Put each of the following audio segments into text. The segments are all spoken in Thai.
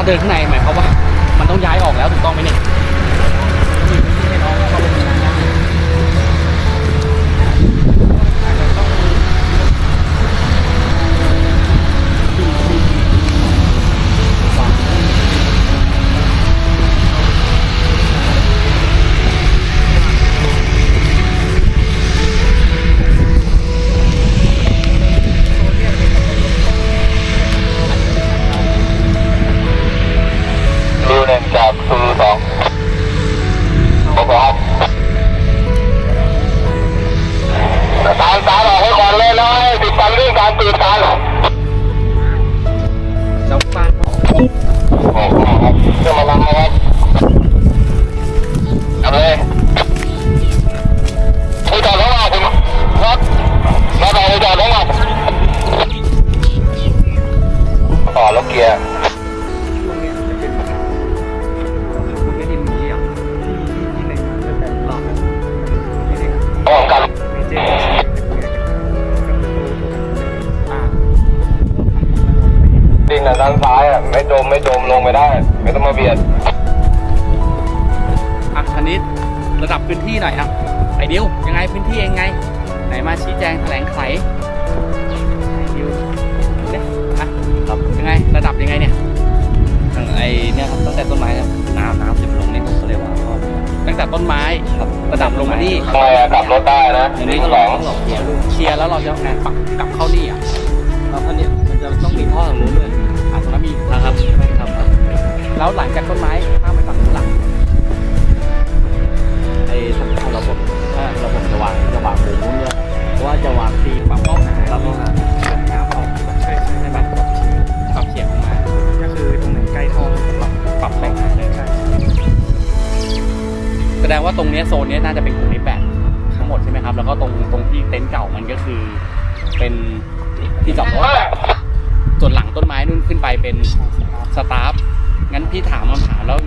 ถ้าเดินข้างในหมายความว่า มันต้องย้ายออกแล้วถูกต้องไหมเนี่ย นอะด้านซ้ายอะไม่จมไม่จมลงไม่ได้ ไม่ต้องมาเบียดอะคณิตระดับพื้นที่หน่อยอะไอเดียวยังไงพื้นที่ยังไง ไหนมาชี้แจงแถลงไขไอเดียวเนี่ยอะครับยังไงระดับยังไงเนี่ยไอ้เนี่ยครับตั้งแต่ต้นไม้เนี่ยน้ำน้ำจะมาลงนี่ผมก็เลยว่าก็ตั้งแต่ต้นไม้ระดับลงมานี่ทำไมอะกลับรถได้นะอันดินี้นก็สลอองงต้องหลอกเคลียร์ดูเคลียร์แล้วเราจะเอาไงปักกลับเข้านี่อะแล้วคันนี้ยมันจะต้องมีท่อทางนู้นด้วย แล้วหลังจากต้นไม้ข้ามไปฝั่งนู้นหลังไอ้ทางระบบถ้าระบบจะวางจะวางมุมนู้นเนี่ยเพราะว่าจะวางทีปรับห้องหารับห้องน้ำน้ำออกใช่ใช่ใช่ปะปรับเสียงออกมาก็คือตรงไหนใกล้ท่อปรับปรับแต่งเลยใช่แสดงว่าตรงเนี้ยโซนเนี้ยน่าจะเป็นกลุ่มที่แปดทั้งหมดใช่ไหมครับ แล้วก็ตรงตรงที่เต็นท์เก่ามันก็คือเป็นที่จอดรถส่วนหลังต้นไม้นู่นขึ้นไปเป็นสตาฟ งั้นพี่ถามคำถามแล้ว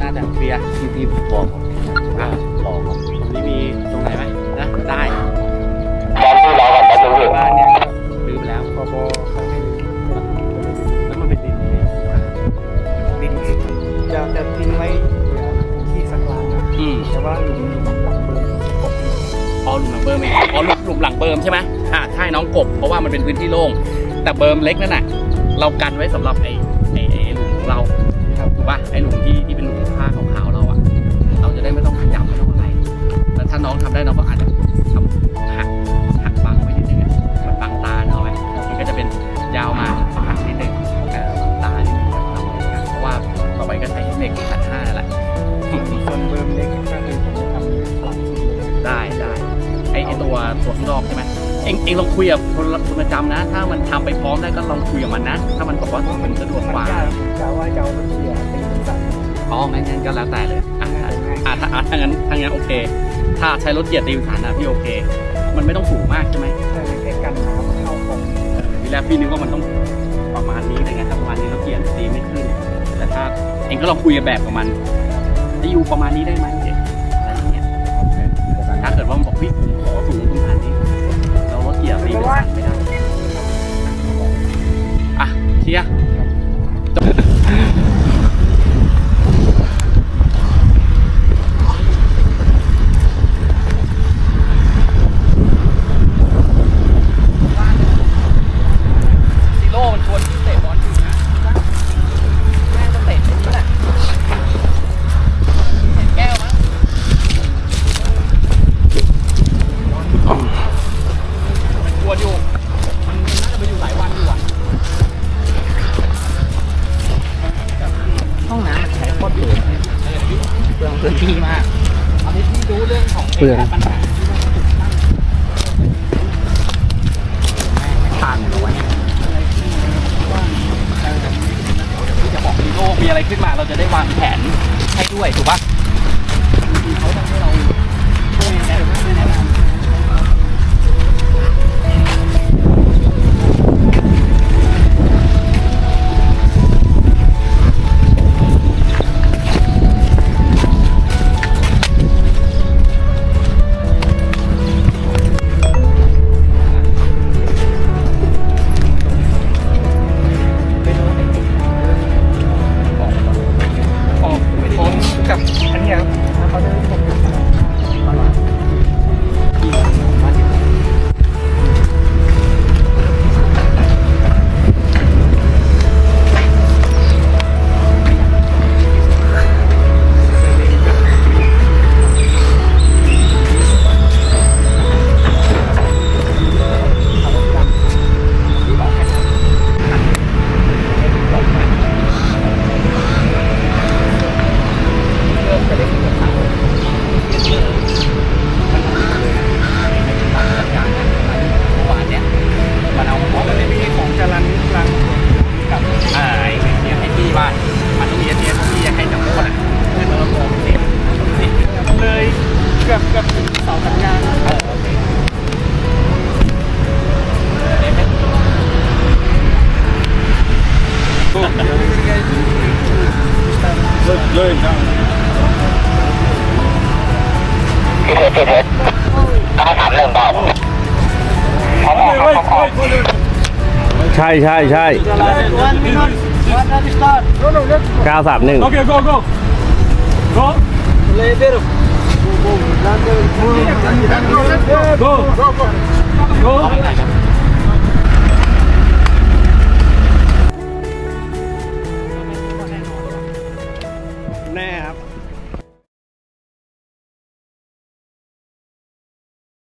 น่าจะเคลียร์ที่ที่บอกผมอะบอกผมตรงนี้มีตรงไหนไหมนะได้ตอนที่เรากับตอนนี้บ้านเนี่ยรื้อไปแล้วพอบอเขาให้แล้วมันเป็นดินนี่ดินจะจะทิ้งไว้เหลือที่สักล้านนะอืมว่าหลุมหลุมหลังเบอร์กบอ๋อหลุมหลังเบิร์มเองอ๋อหลุมหลุมหลังเบิร์มใช่ไหมอ่าใช่น้องกบเพราะว่ามันเป็นพื้นที่โล่งแต่เบิร์มเล็กนั่นน่ะเรากันไว้สำหรับไอ้ไอ้ไอ้หลุมของเราครับ ถูกป่ะไอ้หลุมที่ที่เป็นหลุมผ้าขาวๆเราอะเราจะได้ไม่ต้องขยับไม่ต้องอะไรแต่ถ้าน้องทำได้น้องก็อาจจะทำหักหักบังไว้นิดนึงอะมันบังตาเนกอะไหมมันก็จะเป็นยาวมาหักนิดนึงเออบังตานิดนึงทำอะไรอย่างเงี้ยเพราะว่าต่อไปก็ใช้เทคนิคขันห้านั่นแหละส่วนเบอร์เล็กก็คือผมจะทำหลังสุดเลยได้ได้ไอไอตัวตัวข้างนอกใช่ไหม เองเองลองคุยกับคนคนประจำนะ ถ้ามันทำไปพร้อมได้ก็ลองคุยกับมันนะ ถ้ามันบอกว่ามันสะดวกมันกว่ายากผมกะว่าจะเอารถเสียตีเป็นสัตว์อ๋องั้นงั้นก็แล้วแต่เลยอะอะอะถ้าอะถ้างั้นถ้างั้นโอเค ถ้าใช้รถเหยียดตีฐานนะพี่โอเค มันไม่ต้องสูงมากใช่ไหมใช่แค่กันน้ำเข้าของเออทีแรกพี่นึกว่ามันต้องประมาณนี้อะไรเงี้ยถ้าประมาณนี้รถเหยียดตีไม่ขึ้น แต่ถ้าเองก็ลองคุยกับแบบกับมันจะอยู่ประมาณนี้ได้ไหมเด็กอะไรอย่างเงี้ย ถ้าเกิดว่ามันบอกพี่ผมขอสูงตรงฐานนี้ เกียบตีเป็นสันไม่ได้อะเทียร์ พื้นที่มากตอนนี้พี่รู้เรื่องของเปลือง ปัญหาที่ว่าถูกตั้งผ่านหรอวะเนี่ยที่จะบอกมีโรคมีอะไรขึ้นมาเราจะได้วางแผนให้ด้วยถูกปะ พี่เพชรพี่เพชรห้าสามหนึ่งเบาพร้อมออกเขาบอมออกใช่ใช่ใช่เก้าสามหนึ่ง Okay, go, go. Go. Go. Go, go, go.